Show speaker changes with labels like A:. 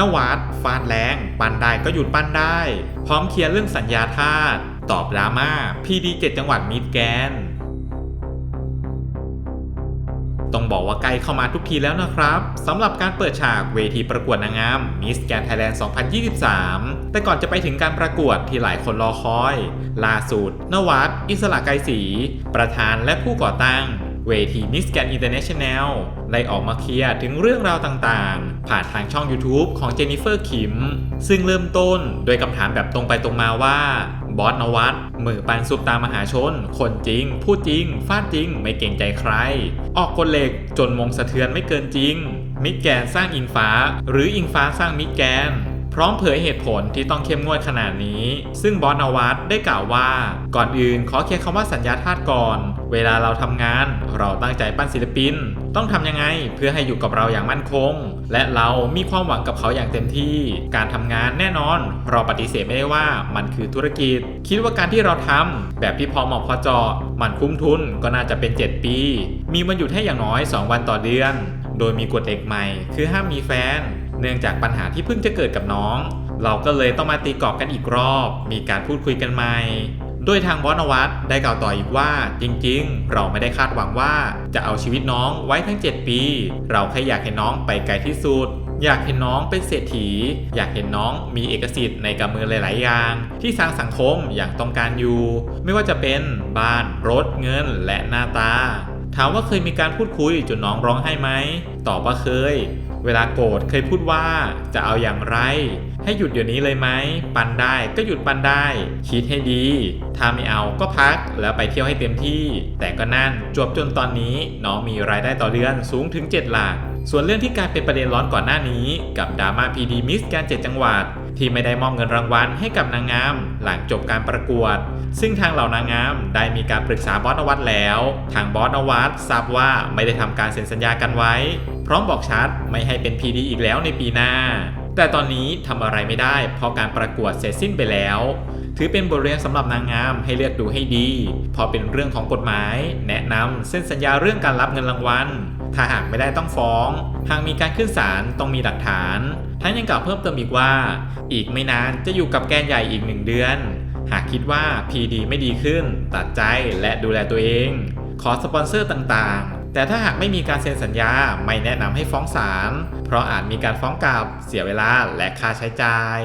A: นวัดฟาดแรงปั้นได้ก็หยุดปั้นได้ พร้อมเคลียร์เรื่องสัญญาทาสตอบดราม่าพีดีเจ็ดจังหวัดมิดแกนต้องบอกว่าใกล้เข้ามาทุกทีแล้วนะครับสำหรับการเปิดฉากเวทีประกวดนางงาม Miss Grand Thailand 2023 แต่ก่อนจะไปถึงการประกวดที่หลายคนรอคอย ล่าสุดนวัดอิสระไกรศรีประธานและผู้ก่อตั้ง เวที Miss Grand International ได้ออกมาเคลียร์ถึงเรื่องราวต่างๆ ผ่านทางช่อง YouTube ของเจนนิเฟอร์คิม ซึ่งเริ่มต้นโดยคำถามแบบตรงไปตรงมาว่า บอสนวัตมือปันซุปตามหาชน คนจริง พูดจริง ฟาดจริง ไม่เกรงใจใคร ออกกฎเหล็กจนมงสะเทือนไม่เกินจริง มิดแกนสร้างอิงฟ้า หรืออิงฟ้าสร้างมิดแกน พร้อมเผยเหตุผลที่ต้องเข้มงวดขนาดนี้ ซึ่งบอสนวัตได้กล่าวว่า ก่อนอื่นขอเคลียร์คำว่าสัญญาทาสก่อน เวลาเราทำงาน เราตั้งใจปั้นศิลปิน ต้องทำยังไงเพื่อให้อยู่กับเราอย่างมั่นคง และเรามีความหวังกับเขาอย่างเต็มที่ การทำงานแน่นอน เราปฏิเสธไม่ได้ว่ามันคือธุรกิจ คิดว่าการที่เราทำแบบที่พอเหมาะพอเจาะมันคุ้มทุนก็น่าจะเป็น 7 ปี มีวันหยุดให้อย่างน้อย 2 วันต่อเดือน โดยมีกฎเหล็กใหม่ คือห้ามมีแฟน เนื่องจากปัญหาที่เพิ่งจะเกิดกับน้อง เราก็เลยต้องมาตีกรอบกันอีกรอบ มีการพูดคุยกันใหม่โดยทางบอสนวัตได้กล่าวต่ออีกว่า จริงๆ เราไม่ได้คาดหวังว่า จะเอาชีวิตน้องไว้ทั้ง 7 ปี เราแค่อยากเห็นน้องไปไกลที่สุด อยากเห็นน้องเป็นเศรษฐี อยากเห็นน้องมีเอกสิทธิ์ในกำมือหลาย ๆ อย่าง ที่สร้างสังคมอย่างต้องการอยู่ ไม่ว่าจะเป็นบ้านรถเงินและหน้าตาามว่าเคยมีการพูดคุยจนน้องร้องไห้ไหมตอบว่าเคย เวลาโกรธเคยพูดว่าจะเอาอย่างไร ให้หยุดเดี๋ยวนี้เลยไหมปันได้ก็หยุดปันได้ คิดให้ดี ถ้าไม่เอาก็พักแล้วไปเที่ยวให้เต็มที่ แต่ก็นั่นจวบจนตอนนี้น้องมีรายได้ต่อเดือนสูงถึง 7 หลักส่วนเรื่องที่กลารเป็นประเด็นร้อนก่อนหน้านี้ กับดราม่าพีดีมิสการเจ็ดจังหวัด ที่ไม่ได้มอบเงินรางวัลให้กับนางงามหลังจบการประกวด ซึ่งทางเหล่านางงามได้มีการปรึกษาบอสนวัตแล้ว ทางบอสนวัตทราบว่าไม่ได้ทำการเซ็นสัญญากันไว้ พร้อมบอกชัดไม่ให้เป็น PD อีกแล้วในปีหน้า แต่ตอนนี้ทำอะไรไม่ได้ เพราะการประกวดเสร็จสิ้นไปแล้ว ถือเป็นบทเรียนสำหรับนางงามให้เลือกดูให้ดี พอเป็นเรื่องของกฎหมาย แนะนำเส้นสัญญาเรื่องการรับเงินรางวัลถ้าหากไม่ได้ต้องฟ้อง หากมีการขึ้นศาลต้องมีหลักฐาน ทั้งยังกล่าวเพิ่มเติมอีกว่า อีกไม่นานจะอยู่กับแกนใหญ่อีกหนึ่งเดือน หากคิดว่า PD ไม่ดีขึ้น ตัดใจและดูแลตัวเอง ขอสปอนเซอร์ต่างๆ แต่ถ้าหากไม่มีการเซ็นสัญญาไม่แนะนำให้ฟ้องศาลเพราะอาจมีการฟ้องกลับเสียเวลาและค่าใช้จ่าย